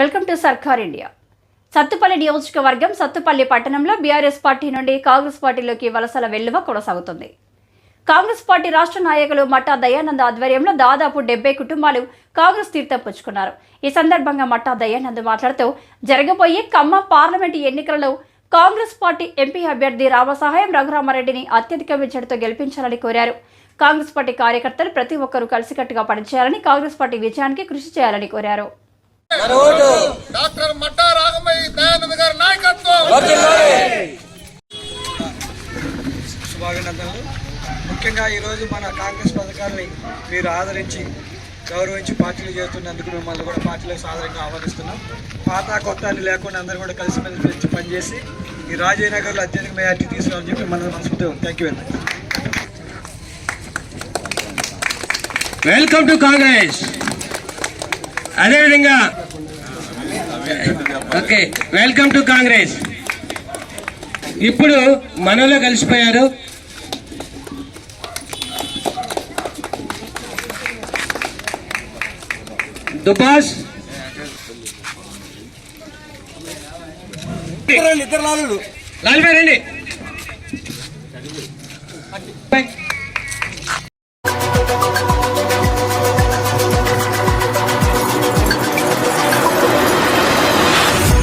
Welcome to Sarkar India. Sathupalli నియోజకవర్గం సత్తుపల్లి పట్టణంలో BRS party నుండి కాంగ్రెస్ పార్టీలోకి వలసల వెల్లువ కొనసాగుతుంది. కాంగ్రెస్ పార్టీ రాష్ట్ర నాయకులు మట్టా దయానంద్ ఆధ్వర్యంలో దాదాపు డెబ్బై కుటుంబాలు కాంగ్రెస్ తీర్థం పుచ్చుకున్నారు. ఈ సందర్భంగా మట్టా దయానంద్ మాట్లాడుతూ జరగబోయే ఖమ్మం పార్లమెంటు ఎన్నికలలో కాంగ్రెస్ పార్టీ ఎంపీ అభ్యర్థి రామసహాయం రఘురామారెడ్డిని అత్యధిక మెజార్టీతో గెలిపించాలని కోరారు. కాంగ్రెస్ పార్టీ కార్యకర్తలు ప్రతి ఒక్కరూ కలిసికట్టుగా పనిచేయాలని కాంగ్రెస్ పార్టీ విజయానికి కృషి చేయాలని కోరారు. డాక్టర్ మట్టా రాగమయ్య దయానంద్ గారి నాయకత్వం. శుభాభినందనలు. ముఖ్యంగా ఈరోజు మన కాంగ్రెస్ పథకాన్ని మీరు ఆదరించి గౌరవించి పార్టీలు చేస్తున్నందుకు మిమ్మల్ని కూడా పార్టీలో సాదరంగా ఆహ్వానిస్తున్నాం. పాత కొత్త అని లేకుండా అందరూ కూడా కలిసిమెలిసి పనిచేసి ఈ రాజీవ్ నగర్లో అత్యధిక మెజార్టీ తీసుకురావాలని చెప్పి మన మనస్ఫూర్తి thank you very much welcome to Congress అదేవిధంగా ఓకే వెల్కమ్ టు కాంగ్రెస్ ఇప్పుడు మనలో కలిసిపోయారు. దుబాస్. లాల్బాయ్ రండి.